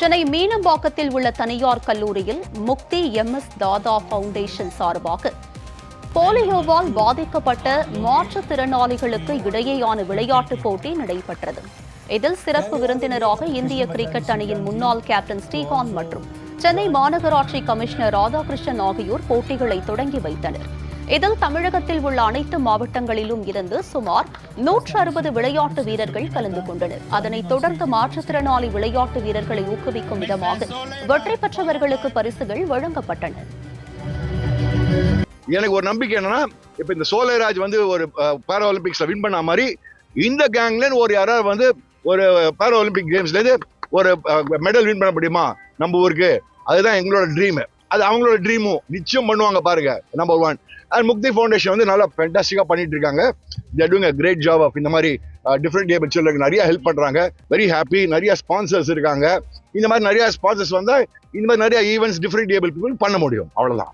சென்னை மீனம்பாக்கத்தில் உள்ள தனியார் கல்லூரியில் முக்தி எம் எஸ் தாதா ஃபவுண்டேஷன் சார்பாக போலியோவால் பாதிக்கப்பட்ட மாற்றுத்திறனாளிகளுக்கு இடையேயான விளையாட்டுப் போட்டி நடைபெற்றது. இதில் சிறப்பு விருந்தினராக இந்திய கிரிக்கெட் அணியின் முன்னாள் கேப்டன் ஸ்ரீகாந்த் மற்றும் சென்னை மாநகராட்சி கமிஷனர் ராதாகிருஷ்ணன் ஆகியோர் போட்டிகளை தொடங்கி வைத்தனர். இதில் தமிழகத்தில் உள்ள அனைத்து மாவட்டங்களிலும் இருந்து சுமார் நூற்று அறுபது விளையாட்டு வீரர்கள் கலந்து கொண்டனர். அதனைத் தொடர்ந்து மாற்றுத்திறனாளி விளையாட்டு வீரர்களை ஊக்குவிக்கும் விதமாக வெற்றி பெற்றவர்களுக்கு பரிசுகள் வழங்கப்பட்டன. எனக்கு ஒரு நம்பிக்கை என்னன்னா இப்ப இந்த சோலைராஜ் வந்து ஒரு பாரா ஒலிம்பிக்ஸ்ல வின் பண்ண மாதிரி இந்த கேங்ல ஒரு யாராவது வந்து ஒரு பாரா ஒலிம்பிக் கேம்ஸ்ல இருந்து ஒரு மெடல் வின் பண்ண முடியுமா? நம்ம ஊருக்கு. அதுதான் எங்களோட ட்ரீமு அது அவங்களோட ட்ரீமும் நிச்சயம் பண்ணுவாங்க பாருங்க number one and Mukti foundation வந்து நல்லா ஃபென்டாஸ்டிக்காக பண்ணிட்டு இருக்காங்க. There doing a great job of இந்த மாதிரி டிஃப்ரெண்ட் ஏபிள் சில்ட்ரன் நிறைய ஹெல்ப் பண்ணுறாங்க வெரி ஹாப்பி நிறைய ஸ்பான்சர்ஸ் இருக்காங்க. இந்த மாதிரி நிறைய ஸ்பான்சர்ஸ் வந்தால் இந்த மாதிரி நிறைய ஈவெண்ட்ஸ் டிஃப்ரெண்ட் ஏபிள் பீப்புள் பண்ண முடியும். அவ்வளோதான்